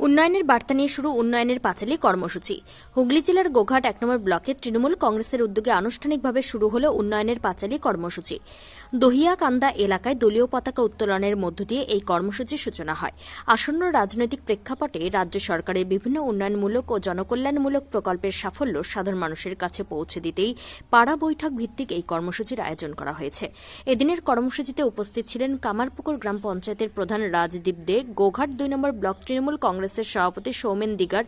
উন্নয়নের বার্তা নিয়ে শুরু উন্নয়নের পাঁচালী কর্মসূচি। হুগলি জেলার গোঘাট এক নম্বর ব্লকে তৃণমূল কংগ্রেসের উদ্যোগে আনুষ্ঠানিকভাবে শুরু হল উন্নয়নের পাঁচালী কর্মসূচি। দহিয়াকান্দা এলাকায় দলীয় পতাকা উত্তোলনের মধ্য দিয়ে এই কর্মসূচির সূচনা হয়। আসন্ন রাজনৈতিক প্রেক্ষাপটে রাজ্য সরকারের বিভিন্ন উন্নয়নমূলক ও জনকল্যাণমূলক প্রকল্পের সাফল্য সাধারণ মানুষের কাছে পৌঁছে দিতেই পাড়া বৈঠক ভিত্তিক এই কর্মসূচির আয়োজন করা হয়েছে। এদিনের কর্মসূচিতে উপস্থিত ছিলেন কামারপুকুর গ্রাম পঞ্চায়েতের প্রধান রাজদীপ দে, গোঘাট দুই নম্বর ব্লক তৃণমূল কংগ্রেসের সভাপতি সৌমেন দিগার,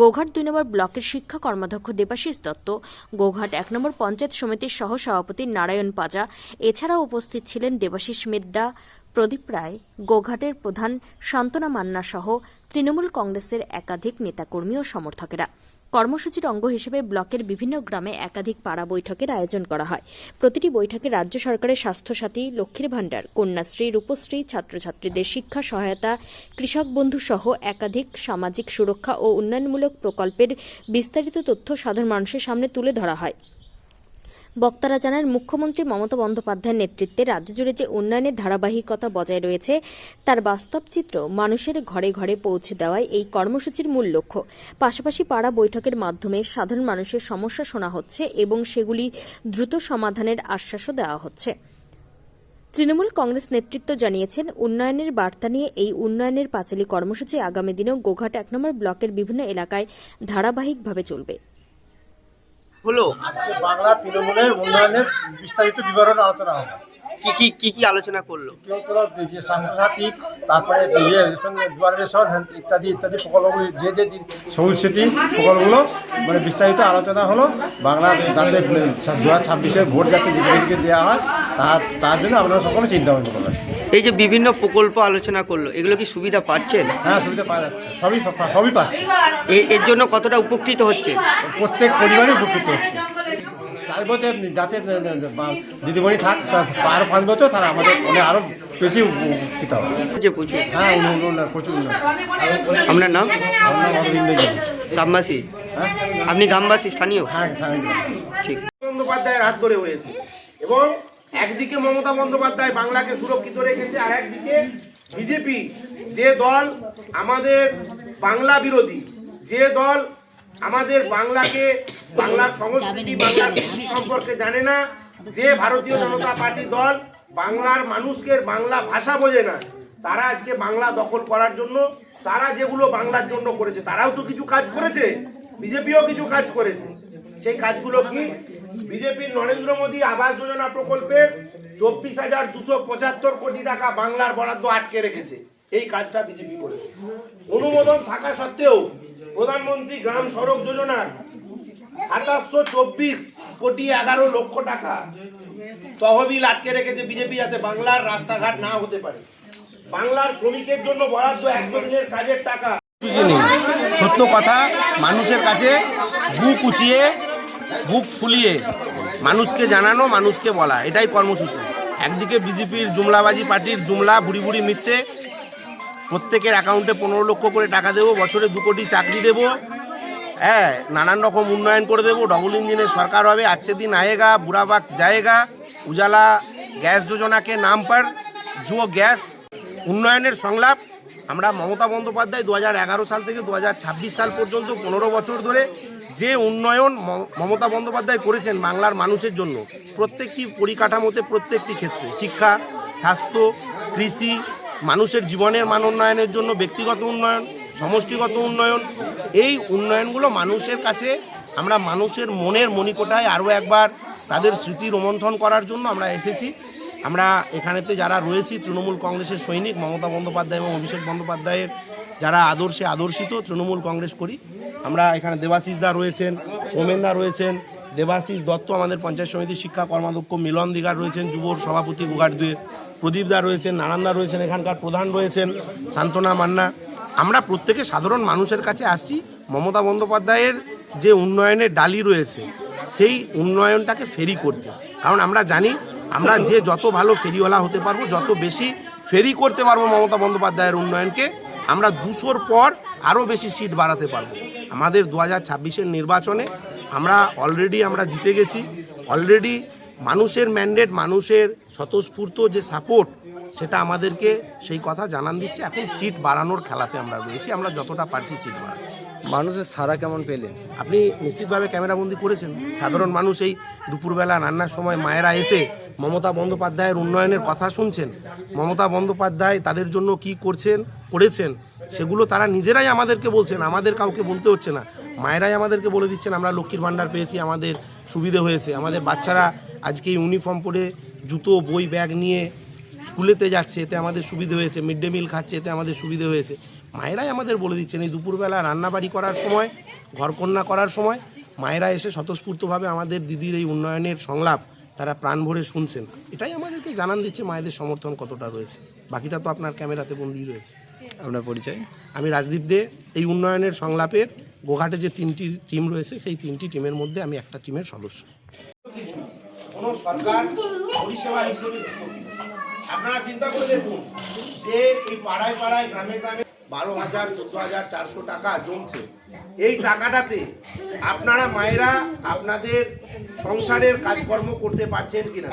গোঘাট দুই নম্বর ব্লকের শিক্ষা কর্মাধ্যক্ষ দেবাশিস দত্ত, গোঘাট এক নম্বর পঞ্চায়েত সমিতির সহ সভাপতি নারায়ণ পাজা, এছাড়াও উপস্থিত ছিলেন দেবাশিস মেদ্দা, প্রদীপ রায়, গোঘাটের প্রধান সান্ত্বনা মান্না সহ তৃণমূল কংগ্রেসের একাধিক নেতাকর্মী ও সমর্থকেরা। কর্মসূচির অঙ্গ হিসেবে ব্লকের বিভিন্ন গ্রামে একাধিক পাড়া বৈঠকের আয়োজন করা হয়। প্রতিটি বৈঠকে রাজ্য সরকারের স্বাস্থ্যসাথী লক্ষ্মীর ভাণ্ডার, কন্যাশ্রী, রূপশ্রী, ছাত্রছাত্রীদের শিক্ষা সহায়তা, কৃষক বন্ধু সহ একাধিক সামাজিক সুরক্ষা ও উন্নয়নমূলক প্রকল্পের বিস্তারিত তথ্য সাধারণ মানুষের সামনে তুলে ধরা হয়। বক্তারা জানান, মুখ্যমন্ত্রী মমতা বন্দ্যোপাধ্যায়ের নেতৃত্বে রাজ্য জুড়ে যে উন্নয়নের ধারাবাহিকতা বজায় রয়েছে, তার বাস্তব চিত্র মানুষের ঘরে ঘরে পৌঁছে দেওয়াই এই কর্মসূচির মূল লক্ষ্য। পাশাপাশি পাড়া বৈঠকের মাধ্যমে সাধারণ মানুষের সমস্যা শোনা হচ্ছে এবং সেগুলি দ্রুত সমাধানের আশ্বাসও দেওয়া হচ্ছে। তৃণমূল কংগ্রেস নেতৃত্ব জানিয়েছেন, উন্নয়নের বার্তা নিয়ে এই উন্নয়নের পাঁচালী কর্মসূচি আগামী দিনেও গোঘাট এক নম্বর ব্লকের বিভিন্ন এলাকায় ধারাবাহিকভাবে চলবে। হলো? বাংলা তৃণমূলের উন্নয়নের বিস্তারিত বিবরণ আলোচনা হবে। কি কি কি কি আলোচনা করল? স্বাস্থ্যসাথী তারপরে ইয়ে সঙ্গে দুয়ার রেশন ইত্যাদি ইত্যাদি প্রকল্পগুলি যে যে সবুজ সেতী প্রকল্পগুলো মানে বিস্তারিত আলোচনা হলো। বাংলা যাতে দু হাজার ছাব্বিশের ভোট যাতে দেওয়া হয় তার তার জন্য আপনারা সকলে চিন্তা ভাবনা করবেন। এই যে বিভিন্ন প্রকল্প আলোচনা করল এগুলো কি সুবিধা পাচ্ছেন? হ্যাঁ সুবিধা পাওয়া যাচ্ছে। সবই সবই পাচ্ছে। এর জন্য কতটা উপকৃত হচ্ছে? প্রত্যেক পরিবারই উপকৃত হচ্ছে। চাইব যে যাতে দিদিমণি থাক আরও পাঁচ বছর তারা আমাদের মানে আরও বেশি উপকৃত হবে। প্রচুর। হ্যাঁ প্রচুর উন্নয়ন আপনার নাম? আমার নাম অরবিন্দ গ্রামবাসী? হ্যাঁ। আপনি গ্রামবাসী স্থানীয়? হ্যাঁ ঠিক। বন্দ্যোপাধ্যায়ের হাত ধরে হয়েছে। এবং একদিকে মমতা বন্দ্যোপাধ্যায় বাংলাকে সুরক্ষিত রেখেছে, আর একদিকে বিজেপি। যে দল আমাদের বাংলা বিরোধী, যে দল আমাদের বাংলাকে, বাংলার সংস্কৃতি, বাংলার কৃষি সম্পর্কে জানে না, যে ভারতীয় জনতা পার্টি দল বাংলার মানুষকে বাংলা ভাষা বোঝে না, তারা আজকে বাংলা দখল করার জন্য, তারা যেগুলো বাংলার জন্য করেছে, তারাও তো কিছু কাজ করেছে, বিজেপিও কিছু কাজ করেছে। সেই কাজগুলো কি বিজেপির নরেন্দ্র মোদী আবাস যোজনা প্রকল্পের চব্বিশ হাজার দুশো পঁচাত্তর কোটি টাকা বাংলার বরাদ্দ আটকে রেখেছে। এই কাজটা বিজেপি করেছে। অনুমোদন থাকা সত্ত্বেও প্রধানমন্ত্রী গ্রাম সড়ক যোজনার সাতাশশো চব্বিশ কোটি এগারো লক্ষ টাকা তহবিল আটকে রেখেছে বিজেপি যাতে বাংলার রাস্তাঘাট না হতে পারে। বাংলার শ্রমিকের জন্য বরাদ্দ একশো দিনের কাজের টাকা। সত্য কথা, মানুষের কাছে বুক উঁচিয়ে বুক ফুলিয়ে মানুষকে জানানো, মানুষকে বলা, এটাই কর্মসূচি। একদিকে বিজেপির জুমলাবাজি পার্টির জুমলা বুড়ি বুড়ি মিথ্যে, প্রত্যেকের অ্যাকাউন্টে পনেরো লক্ষ করে টাকা দেবো, বছরে দু কোটি চাকরি দেবো হ্যাঁ নানান রকম উন্নয়ন করে দেবো ডবল ইঞ্জিনের সরকার হবে আজকে দিন আয়েগা বুড়াবাক জায়েগা উজালা গ্যাস যোজনাকে নাম পার, জুয়ো গ্যাস, উন্নয়নের সংলাপ আমরা মমতা বন্দ্যোপাধ্যায় দু হাজার এগারো সাল থেকে দু হাজার ছাব্বিশ সাল পর্যন্ত পনেরো বছর ধরে যে উন্নয়ন মমতা বন্দ্যোপাধ্যায় করেছেন বাংলার মানুষের জন্য, প্রত্যেকটি পরিকাঠামোতে, প্রত্যেকটি ক্ষেত্রে, শিক্ষা, স্বাস্থ্য, কৃষি, মানুষের জীবনের মান উন্নয়নের জন্য, ব্যক্তিগত উন্নয়ন, সমষ্টিগত উন্নয়ন, এই উন্নয়নগুলো মানুষের কাছে, আমরা মানুষের মনের মণিকোটায় আরও একবার তাদের স্মৃতি রোমন্থন করার জন্য আমরা এসেছি। আমরা এখানেতে যারা রয়েছি, তৃণমূল কংগ্রেসের সৈনিক, মমতা বন্দ্যোপাধ্যায় এবং অভিষেক বন্দ্যোপাধ্যায়ের যারা আদর্শে আদর্শিত তৃণমূল কংগ্রেস করি, আমরা এখানে দেবাশিস দা রয়েছেন, সোমেন দা রয়েছেন, দেবাশিস দত্ত আমাদের পঞ্চায়েত সমিতির শিক্ষা কর্মাধ্যক্ষ, মিলন দিগার রয়েছেন যুবর সভাপতি গুঘাট দুয়ে, প্রদীপ দা রয়েছেন, নারায়ণ দা রয়েছেন, এখানকার প্রধান রয়েছেন, সান্ত্বনা মান্না। আমরা প্রত্যেকে সাধারণ মানুষের কাছে আসছি, মমতা বন্দ্যোপাধ্যায়ের যে উন্নয়নের ডালি রয়েছে, সেই উন্নয়নটাকে ফেরি করতে। কারণ আমরা জানি আমরা যে যত ভালো ফেরিওয়ালা হতে পারব, যত বেশি ফেরি করতে পারব মমতা বন্দ্যোপাধ্যায়ের উন্নয়নকে, আমরা দুশোর পর আরও বেশি সিট বাড়াতে পারব। আমাদের দু হাজার ছাব্বিশের নির্বাচনে আমরা অলরেডি আমরা জিতে গেছি। অলরেডি মানুষের ম্যান্ডেট মানুষের স্বতঃস্ফূর্ত যে সাপোর্ট সেটা আমাদেরকে সেই কথা জানান দিচ্ছে। এখন সিট বাড়ানোর খেলাতে আমরা রয়েছি আমরা যতটা পারছি সিট বাড়াচ্ছি। মানুষের সারা কেমন পেলেন? আপনি নিশ্চিতভাবে ক্যামেরাবন্দি করেছেন। সাধারণ মানুষ এই দুপুরবেলা রান্নার সময় মায়েরা এসে মমতা বন্দ্যোপাধ্যায়ের উন্নয়নের কথা শুনছেন। মমতা বন্দ্যোপাধ্যায় তাদের জন্য কি করছেন করেছেন সেগুলো তারা নিজেরাই আমাদেরকে বলছেন আমাদের কাউকে বলতে হচ্ছে না। মায়েরাই আমাদেরকে বলে দিচ্ছেন আমরা লক্ষ্মীর ভাণ্ডার পেয়েছি আমাদের সুবিধে হয়েছে। আমাদের বাচ্চারা আজকে ইউনিফর্ম পরে জুতো বই ব্যাগ নিয়ে স্কুলেতে যাচ্ছে এতে আমাদের সুবিধে হয়েছে মিড ডে মিল খাচ্ছে এতে আমাদের সুবিধে হয়েছে। মায়েরাই আমাদের বলে দিচ্ছেন এই দুপুরবেলা রান্নাবাড়ি করার সময় ঘরকন্যা করার সময় মায়েরা এসে স্বতঃস্ফূর্তভাবে আমাদের দিদির এই উন্নয়নের সংলাপ তারা প্রাণ ভরে শুনছেন। এটাই আমাদেরকে জানান দিচ্ছে মায়েদের সমর্থন কতটা রয়েছে। বাকিটা তো আপনার ক্যামেরাতে বন্দি রয়েছে। আপনার পরিচয়? আমি রাজদীপ দে এই উন্নয়নের সংলাপের গোঘাটে যে তিনটি টিম রয়েছে সেই তিনটি টিমের মধ্যে আমি একটা টিমের সদস্য। কিছু কোনো সরকার পরিষেবা হিসেবে আপনারা চিন্তা করে দেখুন যে এই পাড়ায় পাড়ায়, গ্রামে গ্রামে বারো হাজার, চোদ্দ হাজার, চারশো টাকা জমছে। এই টাকাটাতে আপনারা মায়েরা আপনাদের সংসারের কাজকর্ম করতে পারছেন কিনা?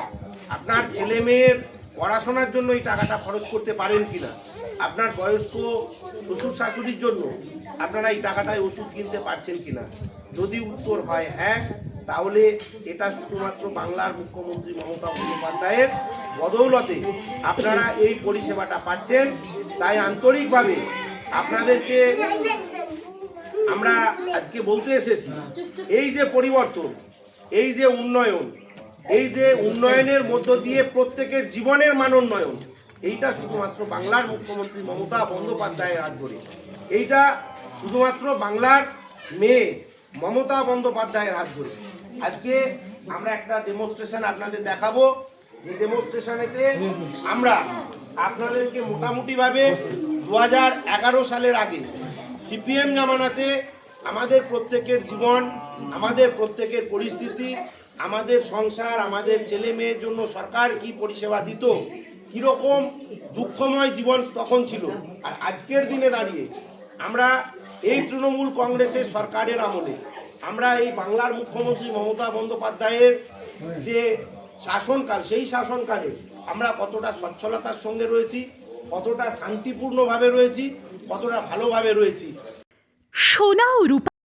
আপনার ছেলে মেয়ের পড়াশোনার জন্য এই টাকাটা খরচ করতে পারেন কিনা? আপনার বয়স্ক শ্বশুর শাশুড়ির জন্য আপনারা এই টাকাটায় ওষুধ কিনতে পারছেন কিনা? যদি উত্তর হয় হ্যাঁ তাহলে এটা শুধুমাত্র বাংলার মুখ্যমন্ত্রী মমতা বন্দ্যোপাধ্যায়ের বদৌলতে আপনারা এই পরিষেবাটা পাচ্ছেন। তাই আন্তরিকভাবে আপনাদেরকে আমরা আজকে বলতে এসেছি, এই যে পরিবর্তন, এই যে উন্নয়ন, এই যে উন্নয়নের মধ্য দিয়ে প্রত্যেকের জীবনের মান উন্নয়ন, এইটা শুধুমাত্র বাংলার মুখ্যমন্ত্রী মমতা বন্দ্যোপাধ্যায়ের হাত ধরে। এইটা শুধুমাত্র বাংলার মেয়ে মমতা বন্দ্যোপাধ্যায়ের হাত ধরে। আজকে আমরা একটা ডেমনস্ট্রেশন আপনাদের দেখাবো। যে ডেমনস্ট্রেশনেতে আমরা আপনাদেরকে মোটামুটিভাবে দু হাজার এগারো সালের আগে সিপিএম জামানাতে আমাদের প্রত্যেকের জীবন, আমাদের প্রত্যেকের পরিস্থিতি, আমাদের সংসার, আমাদের ছেলে মেয়ের জন্য সরকার কি পরিষেবা দিত, কীরকম দুঃখময় জীবন তখন ছিল। আর আজকের দিনে দাঁড়িয়ে আমরা এই তৃণমূল কংগ্রেসের সরকারের আমলে আমরা এই বাংলার মুখ্যমন্ত্রী মমতা বন্দ্যোপাধ্যায়ের যে শাসনকাল, সেই শাসনকালে আমরা কতটা সচ্ছলতার সঙ্গে রয়েছি, কতটা শান্তিপূর্ণভাবে রয়েছি, কতটা ভালোভাবে রয়েছি। সোনা ও রূপা